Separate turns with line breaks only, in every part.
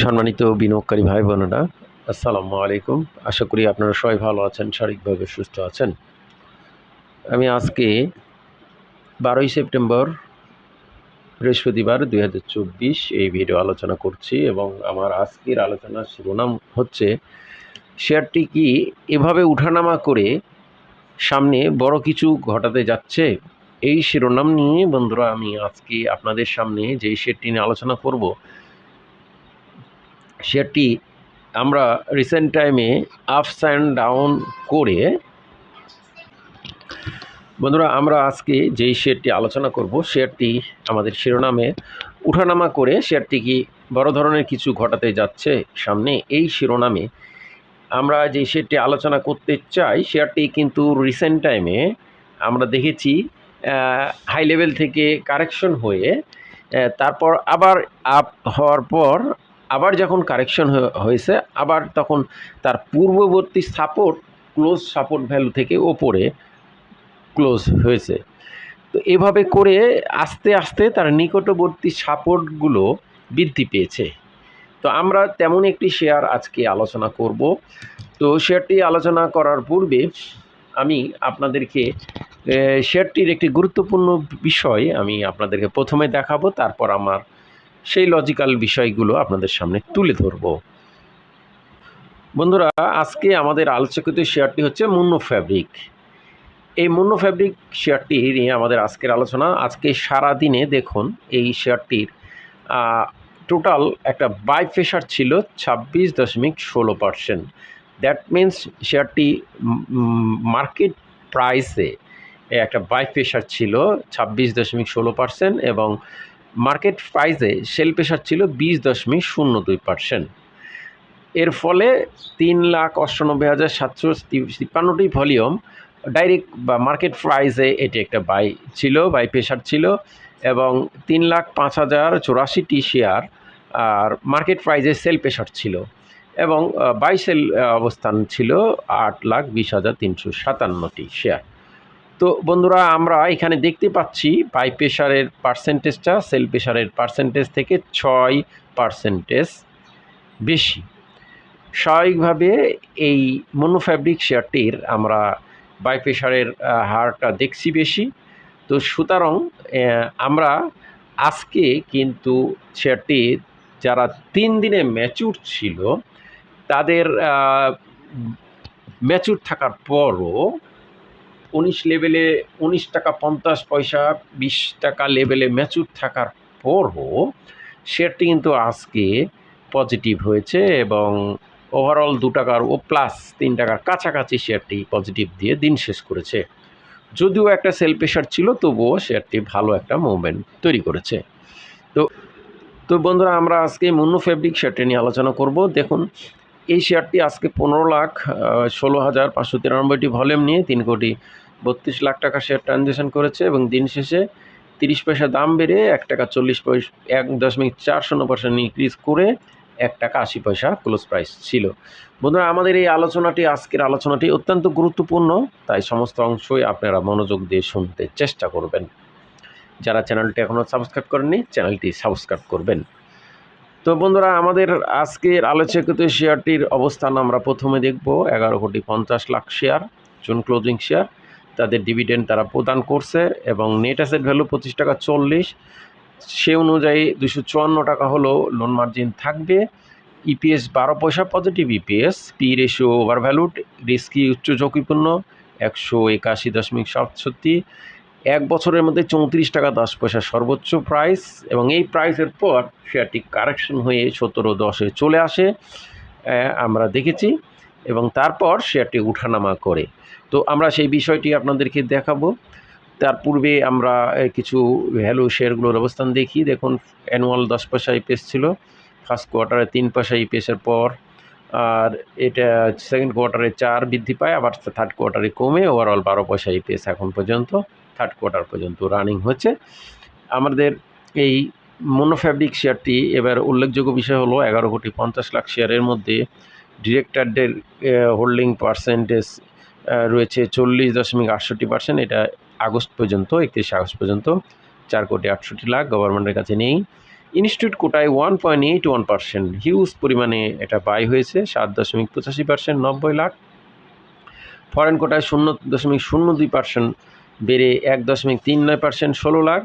সম্মানিত বিনিয়োগকারী ভাই বোনেরা, আসসালামু আলাইকুম। আশা করি আপনারা সবাই ভালো আছেন, শারীরিকভাবে সুস্থ আছেন। আমি আজকে বারোই সেপ্টেম্বর, বৃহস্পতিবার দুই হাজার চব্বিশ এই ভিডিও আলোচনা করছি এবং আমার আজকের আলোচনার শিরোনাম হচ্ছে, শেয়ারটি কি এভাবে উঠানামা করে সামনে বড় কিছু ঘটাতে যাচ্ছে? এই শিরোনাম নিয়ে বন্ধুরা, আমি আজকে আপনাদের সামনে যে শেয়ারটি নিয়ে আলোচনা করব শেয়ারটি আমরা রিসেন্ট টাইমে আপস অ্যান্ড ডাউন করে বন্ধুরা, আমরা আজকে যেই শেয়ারটি আলোচনা করব শেয়ারটি আমাদের শিরোনামে উঠানামা করে শেয়ারটি কি বড় ধরনের কিছু ঘটাতে যাচ্ছে সামনে, এই শিরোনামে আমরা যে শেয়ারটি আলোচনা করতে চাই শেয়ারটি কিন্তু রিসেন্ট টাইমে আমরা দেখেছি হাই লেভেল থেকে কারেকশন হয়ে তারপর আবার আপ হওয়ার পর আবার যখন কারেকশন হয়েছে, আবার তখন তার পূর্ববর্তী সাপোর্ট ক্লোজ সাপোর্ট ভ্যালু থেকে ওপরে ক্লোজ হয়েছে। তো এভাবে করে আস্তে আস্তে তার নিকটবর্তী সাপোর্টগুলো বৃদ্ধি পেয়েছে। তো আমরা তেমন একটি শেয়ার আজকে আলোচনা করব। তো শেয়ারটি আলোচনা করার পূর্বে আমি আপনাদেরকে শেয়ারটির একটি গুরুত্বপূর্ণ বিষয় আমি আপনাদেরকে প্রথমে দেখাবো, তারপর আমার সেই লজিক্যাল বিষয়গুলো আপনাদের সামনে তুলে ধরব। বন্ধুরা, আজকে আমাদের আলোচকিত শেয়ারটি হচ্ছে মুন্নো ফ্যাব্রিক এই মুন্নো ফ্যাব্রিক শেয়ারটি নিয়ে আমাদের আজকের আলোচনা। আজকে সারা দিনে দেখুন, এই শেয়ারটির টোটাল একটা বাই প্রেশার ছিল ছাব্বিশ দশমিক ষোলো পার্সেন্ট দ্যাট মিন্স শেয়ারটি মার্কেট প্রাইসে একটা বাই প্রেশার ছিল ছাব্বিশ দশমিক ষোলো পার্সেন্ট এবং মার্কেট প্রাইসে সেল প্রেশার ছিল বিশ দশমিক শূন্য দুই পার্সেন্ট এর ফলে তিন লাখ অষ্টানব্বই হাজার সাতশো তিপ্পান্নটি ভলিউম ডাইরেক্ট বা মার্কেট প্রাইসে এটি একটা বাই ছিল বাই প্রেশার ছিল এবং তিন লাখ পাঁচ হাজার চুরাশিটি শেয়ার আর মার্কেট প্রাইসে সেল প্রেশার ছিল এবং বাই সেল অবস্থান ছিল আট লাখ বিশ হাজার তিনশো সাতান্নটি শেয়ার তো বন্ধুরা, আমরা এখানে দেখতে পাচ্ছি বাই প্রেশারের পার্সেন্টেজটা সেল প্রেশারের পার্সেন্টেজ থেকে ছয় পার্সেন্টেজ বেশি। স্বাভাবিকভাবে এই মনোফ্যাব্রিক শেয়ারটির আমরা বাই প্রেশারের হারটা দেখছি বেশি। তো সুতরাং আমরা আজকে কিন্তু শেয়ারটি যারা তিন দিনে ম্যাচুর ছিল, তাদের ম্যাচুর থাকার পরও উনিশ লেভেলে, উনিশ টাকা পঞ্চাশ পয়সা, বিশ টাকা লেভেলে ম্যাচুর থাকার পরও শেয়ারটি কিন্তু আজকে পজিটিভ হয়েছে এবং ওভারঅল দু টাকার ও প্লাস তিন টাকার কাছাকাছি শেয়ারটি পজিটিভ দিয়ে দিন শেষ করেছে। যদিও একটা সেল প্রেশার ছিল, তবুও শেয়ারটি ভালো একটা মুভমেন্ট তৈরি করেছে। তো তো বন্ধুরা, আমরা আজকে মুন্নু ফেব্রিক শেয়ারটি নিয়ে আলোচনা করব। দেখুন এই শেয়ারটি আজকে পনেরো লাখ ষোলো হাজার পাঁচশো তিরানব্বইটি ভলিউম নিয়ে তিন কোটি বত্রিশ লাখ টাকা শেয়ার ট্রানজ্যাকশন করেছে এবং দিন শেষে তিরিশ পয়সা দাম বেড়ে এক টাকা চল্লিশ পয়সা, এক দশমিক চার শূন্য পার্সেন্ট ইনক্রিজ করে এক টাকা আশি পয়সা ক্লোজ প্রাইস ছিল। বন্ধুরা, আমাদের এই আলোচনাটি, আজকের আলোচনাটি অত্যন্ত গুরুত্বপূর্ণ, তাই সমস্ত অংশই আপনারা মনোযোগ দিয়ে শুনতে চেষ্টা করবেন। যারা চ্যানেলটি এখনও সাবস্ক্রাইব করেননি চ্যানেলটি সাবস্ক্রাইব করবেন। তো বন্ধুরা, আমাদের আজকের আলোচকিত শেয়ারটির অবস্থান আমরা প্রথমে দেখব। এগারো কোটি পঞ্চাশ lakh share, June closing share. তাদের ডিভিডেন্ড তারা প্রদান করছে এবং নেট অ্যাসেট ভ্যালু পঁচিশ টাকা চল্লিশ। সে অনুযায়ী দুশো চুয়ান্ন টাকা হলো লোন মার্জিন থাকবে। ইপিএস বারো পয়সা positive EPS P ratio overvalued risky উচ্চ ঝুঁকিপূর্ণ, একশো একাশি দশমিক সাতষট্টি। এক বছরের মধ্যে চৌত্রিশ টাকা দশ পয়সা সর্বোচ্চ প্রাইস এবং এই প্রাইসের পর শেয়ারটি কারেকশন হয়ে সতেরো দশে চলে আসে আমরা দেখেছি এবং তারপর শেয়ারটি উঠানামা করে। তো আমরা সেই বিষয়টি আপনাদেরকে দেখাবো। তার পূর্বে আমরা কিছু ভ্যালু শেয়ারগুলোর অবস্থান দেখি। দেখুন অ্যানুয়াল দশ পয়সা ইপিএস ছিল ফার্স্ট কোয়ার্টারে তিন পয়সা ইপিএসের পর, আর এটা সেকেন্ড কোয়ার্টারে চার বৃদ্ধি পায়, আবার থার্ড কোয়ার্টারে কমে ওভারঅল বারো পয়সা ইপিএস এখন পর্যন্ত। থার্ড কোয়ার্টার পর্যন্ত রানিং হচ্ছে। আমাদের এই মোনোফ্যাব্রিক শেয়ারটি এবার উল্লেখযোগ্য বিষয় হলো এগারো কোটি পঞ্চাশ লাখ শেয়ারের মধ্যে ডিরেক্টরদের হোল্ডিং পার্সেন্টেজ রয়েছে চল্লিশ দশমিক আটষট্টি পার্সেন্ট এটা আগস্ট পর্যন্ত, একত্রিশে আগস্ট পর্যন্ত চার কোটি আটষট্টি লাখ। গভর্নমেন্টের কাছে নেই। ইনস্টিটিউট কোটায় one point eight one percent huge পরিমাণে এটা বাই হয়েছে, সাত দশমিক পঁচাশি পার্সেন্ট নব্বই লাখ। ফরেন কোটায় শূন্য দশমিক শূন্য দুই পার্সেন্ট বেড়ে এক দশমিক তিন নয় পার্সেন্ট ষোলো লাখ,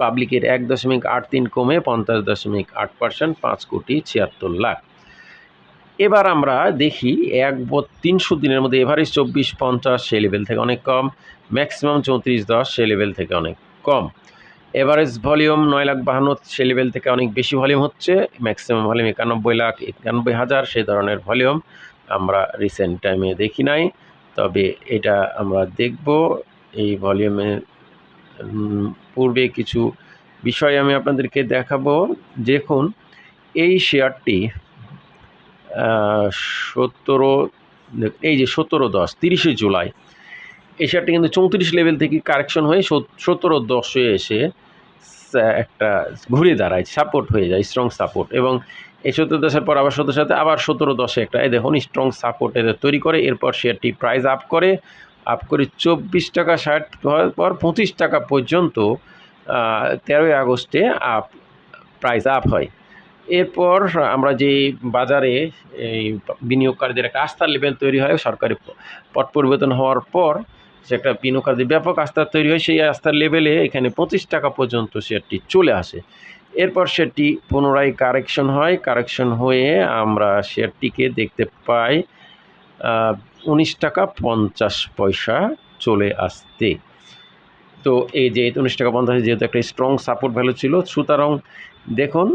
পাবলিকের এক দশমিক আট তিন কমে পঞ্চাশ দশমিক আট পার্সেন্ট পাঁচ কোটি ছিয়াত্তর লাখ। এবার আমরা দেখি এক তিনশো দিনের মধ্যে এভারেজ চব্বিশ পঞ্চাশ সে লেভেল থেকে অনেক কম ম্যাক্সিমাম চৌত্রিশ দশ সে লেভেল থেকে অনেক কম। এভারেজ ভলিউম নয় লাখ বাহান্ন সে লেভেল থেকে অনেক বেশি ভলিউম হচ্ছে ম্যাক্সিমাম ভলিউম একানব্বই লাখ একানব্বই হাজার, সেই ধরনের ভলিউম আমরা রিসেন্ট টাইমে দেখি নাই। তবে এটা আমরা দেখব এই ভলিউমে পূর্বে কিছু বিষয় আমি আপনাদেরকে দেখাবো। দেখুন, এই শেয়ারটি সতেরো, এই যে সতেরো দশ, তিরিশে জুলাই, এই শেয়ারটি কিন্তু চৌত্রিশ লেভেল থেকে কারেকশন হয়ে সতেরো দশে এসে একটা ঘুরে দাঁড়ায় সাপোর্ট হয়ে যায় স্ট্রং সাপোর্ট এবং এই সতেরো দশের পর আবার সতেরো সাথে আবার সতেরো দশে একটা, এই দেখুন স্ট্রং সাপোর্ট এদের তৈরি করে, এরপর শেয়ারটি প্রাইস আপ করে আপ করে চব্বিশ টাকা ষাট পর পঁচিশ টাকা পর্যন্ত তেরোই আগস্টে আপ প্রাইস আপ হয়। এরপর আমরা যে বাজারে এই বিনিয়োগকারীদের একটা আস্থার লেভেল তৈরি হয়, সরকারি পট পরিবর্তন হওয়ার পর সে একটা বিনিয়োগকারীদের ব্যাপক আস্থার তৈরি হয়, সেই আস্থার লেভেলে এখানে পঁচিশ টাকা পর্যন্ত শেয়ারটি চলে আসে। এরপর সেটি পুনরায় কারেকশন হয়। কারেকশন হয়ে আমরা শেয়ারটিকে দেখতে পাই উনিশ টাকা পঞ্চাশ পয়সা চলে আসতে। তো এই যে উনিশ টাকা পঞ্চাশ যেহেতু একটা স্ট্রং সাপোর্ট ভ্যালু ছিল, সুতরাং দেখুন,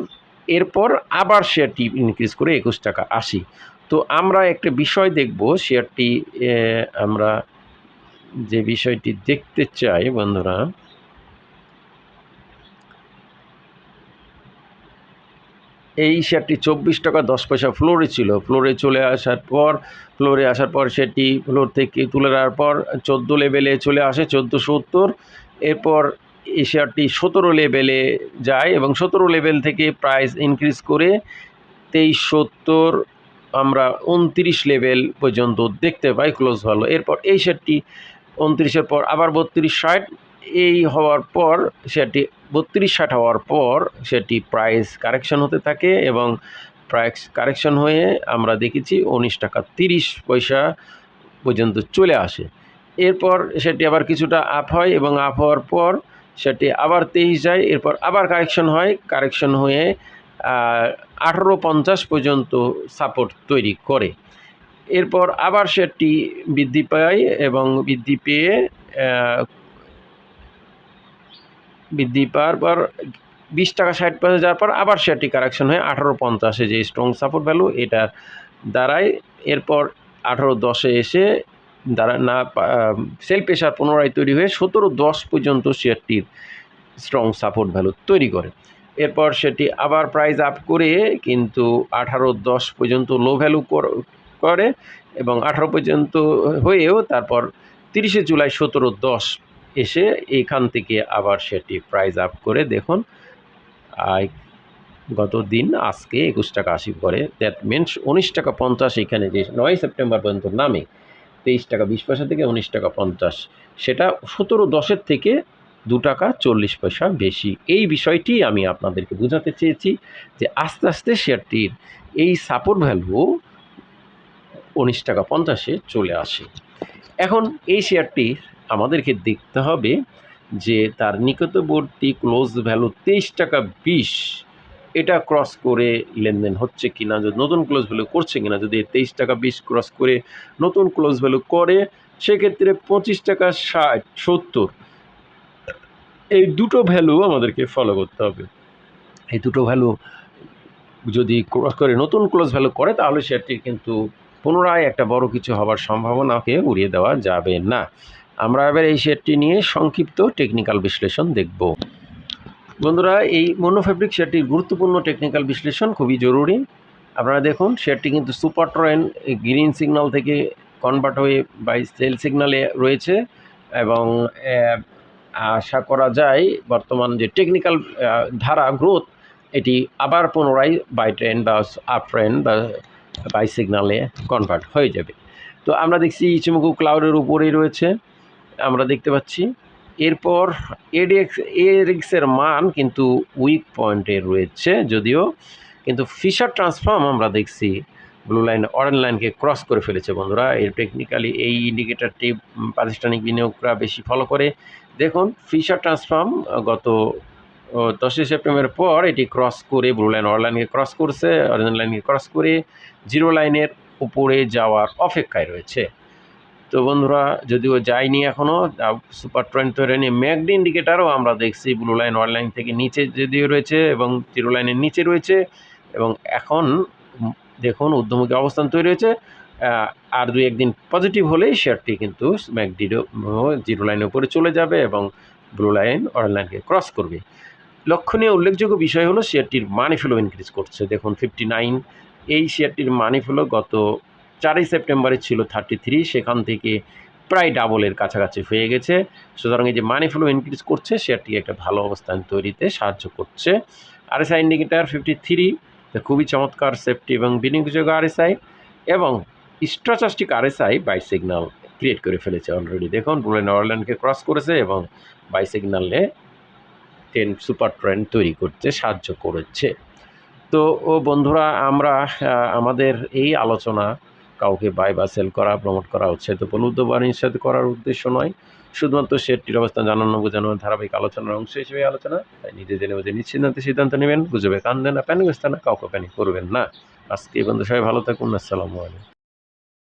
এরপর আবার শেয়ারটি ইনক্রিজ করে একুশ টাকা আশি। তো আমরা একটা বিষয় দেখব শেয়ারটি আমরা যে বিষয়টি দেখতে চাই, বন্ধুরা এই শেয়ারটি চব্বিশ টাকা দশ পয়সা ফ্লোরে ছিল। ফ্লোরে চলে আসার পর, ফ্লোরে আসার পর সেটি ফ্লোর থেকে তুলে দেওয়ার পর চোদ্দ লেভেলে চলে আসে, চোদ্দ সত্তর। এরপর এই শেয়ারটি সতেরো লেভেলে যায় এবং সতেরো লেভেল থেকে প্রাইস ইনক্রিজ করে তেইশ সত্তর আমরা উনত্রিশ লেভেল পর্যন্ত দেখতে পাই ক্লোজ ভালো এরপর এই শেয়ারটি উনত্রিশের পর আবার বত্রিশ ষাট এই হওয়ার পর সেটি বত্রিশ ষাট হওয়ার পর সেটি প্রাইস কারেকশন হতে থাকে এবং প্রাইস কারেকশন হয়ে আমরা দেখেছি উনিশ টাকা তিরিশ পয়সা পর্যন্ত চলে আসে। এরপর সেটি আবার কিছুটা আপ হয় এবং আপ হওয়ার পর সেটি আবার তেইশ যায়, এরপর আবার কারেকশন হয়। কারেকশন হয়ে আঠারো পঞ্চাশ পর্যন্ত সাপোর্ট তৈরি করে। এরপর আবার সেটি বৃদ্ধি পায় এবং বৃদ্ধি পেয়ে বৃদ্ধি পাওয়ার পর বিশ টাকা ষাট পয়সা যাওয়ার পর আবার শেয়ারটি কারেকশন হয়ে আঠারো পঞ্চাশে যে স্ট্রং সাপোর্ট ভ্যালু এটার দ্বারাই এরপর আঠারো দশে এসে দ্বারা না সেল প্রেশার পুনরায় তৈরি হয়ে সতেরো দশ পর্যন্ত শেয়ারটির স্ট্রং সাপোর্ট ভ্যালু তৈরি করে। এরপর সেটি আবার প্রাইস আপ করে কিন্তু আঠারো দশ পর্যন্ত লো ভ্যালু করে এবং আঠারো পর্যন্ত হয়েও তারপর তিরিশে জুলাই সতেরো দশ এসে এখান থেকে আবার সেটি প্রাইস আপ করে দেখুন। গত দিন আজকে একুশ টাকা আশি করে দ্যাট মিনস উনিশ টাকা পঞ্চাশ এখানে যে নয় সেপ্টেম্বর পর্যন্ত নামে। তেইশ টাকা বিশ পয়সা থেকে উনিশ টাকা পঞ্চাশ। সেটা সতেরো দশের থেকে দু টাকা চল্লিশ পয়সা বেশি। এই বিষয়টি আমি আপনাদেরকে বোঝাতে চেয়েছি যে আস্তে আস্তে শেয়ারটির এই সাপোর্ট ভ্যালু উনিশ টাকা পঞ্চাশে চলে আসে। এখন এই শেয়ারটি আমাদেরকে দেখতে হবে যে তার নিকটবর্তী ক্লোজ ভ্যালু তেইশ টাকা বিশ, এটা ক্রস করে লেনদেন হচ্ছে কি না যদি নতুন ক্লোজ ভ্যালু করছে কিনা, যদি তেইশ টাকা বিশ ক্রস করে নতুন ক্লোজ ভ্যালু করে, সেক্ষেত্রে পঁচিশ টাকা ষাট, সত্তর। এই দুটো ভ্যালু আমাদেরকে ফলো করতে হবে। এই দুটো ভ্যালু যদি ক্রস করে নতুন ক্লোজ ভ্যালু করে, তাহলে সেটি কিন্তু পুনরায় একটা বড় কিছু হবার সম্ভাবনাকে উড়িয়ে দেওয়া যাবে না। আমরা এবার এই শেয়ারটি নিয়ে সংক্ষিপ্ত টেকনিক্যাল বিশ্লেষণ দেখব। বন্ধুরা, এই মনোফেব্রিক শেয়ারটির গুরুত্বপূর্ণ টেকনিক্যাল বিশ্লেষণ খুবই জরুরি। আপনারা দেখুন, শেয়ারটি কিন্তু সুপার ট্রেন গ্রিন সিগন্যাল থেকে কনভার্ট হয়ে বাই সেল সিগনালে রয়েছে এবং আশা করা যায় বর্তমান যে টেকনিক্যাল ধারা গ্রোথ এটি আবার পুনরায় বাই ট্রেন বা আপ ট্রেন বা বাই সিগনালে কনভার্ট হয়ে যাবে। তো আমরা দেখছি ইচিমুকু ক্লাউডের উপরেই রয়েছে। আমরা দেখতে পাচ্ছি। এরপর এডিএক্স এরিক্সের মান কিন্তু উইক পয়েন্টে রয়েছে যদিও, কিন্তু ফিশার ট্রান্সফর্ম আমরা দেখছি ব্লু লাইন অরেঞ্জ লাইনকে ক্রস করে ফেলেছে বন্ধুরা। এর টেকনিক্যালি এই ইন্ডিকেটারটি প্রাতিষ্ঠানিক বিনিয়োগরা বেশি ফলো করে। দেখুন ফিশার ট্রান্সফর্ম গত দশই সেপ্টেম্বরের পর এটি ক্রস করে ব্লু লাইন অরেঞ্জ লাইনকে ক্রস করছে অরেঞ্জ লাইনকে ক্রস করে জিরো লাইনের উপরে যাওয়ার অপেক্ষায় রয়েছে। তো বন্ধুরা, যদিও যায়নি এখনও সুপার ট্রেন্ড তৈরি নিয়ে ম্যাগড ইন্ডিকেটারও আমরা দেখছি, ব্লু লাইন ওয়ার লাইন থেকে নিচে যদিও রয়েছে এবং জিরো লাইনের নিচে রয়েছে এবং এখন দেখুন ঊর্ধ্বমুখী অবস্থান তৈরি হয়েছে আর দুই একদিন পজিটিভ হলেই শেয়ারটি কিন্তু ম্যাগডিরও জিরো লাইনের উপরে চলে যাবে এবং ব্লু লাইন অরেঞ্জ লাইনকে ক্রস করবে। লক্ষণীয় উল্লেখযোগ্য বিষয় হলো, শেয়ারটির মানি ফ্লো ইনক্রিজ করছে। দেখুন ফিফটি নাইন এই শেয়ারটির মানি ফ্লো গত চারই সেপ্টেম্বরে ছিল থার্টি থ্রি সেখান থেকে প্রায় ডাবলের কাছাকাছি হয়ে গেছে। সুতরাং এই যে মানি ফ্লো ইনক্রিজ করছে শেয়ারটি একটা ভালো অবস্থান তৈরিতে সাহায্য করছে। আরএসআই ইন্ডিকেটার ফিফটি থ্রি খুবই চমৎকার সেফটি এবং বিনিয়োগযোগ্য আরএসআই এবং stochastic RSI buy signal create করে ফেলেছে অলরেডি দেখুন ব্রুলেন অরল্যান্ডকে ক্রস করেছে এবং বাই সিগন্যালে ট্রেন সুপার ট্রেন তৈরি করতে সাহায্য করেছে। তো, ও বন্ধুরা, আমরা আমাদের এই আলোচনা কাউকে বাই বা সেল করা প্রমোট করা উৎসাহিত প্রলুব্ধ বা নিঃসাহিত করার উদ্দেশ্য নয়, শুধুমাত্র শেয়ারটির অবস্থান জানানো, বোঝানো, ধারাবাহিক আলোচনার অংশ হিসেবে আলোচনা। তাই নিজে জেনে বুঝে নিশ্চিন্তে সিদ্ধান্ত নেবেন, গুজবে কান দেন না, প্যানিক না কাউকে প্যানিক করবেন না। আজকে এই বন্ধু সবাই ভালো থাকুন, আসসালামু আলাইকুম।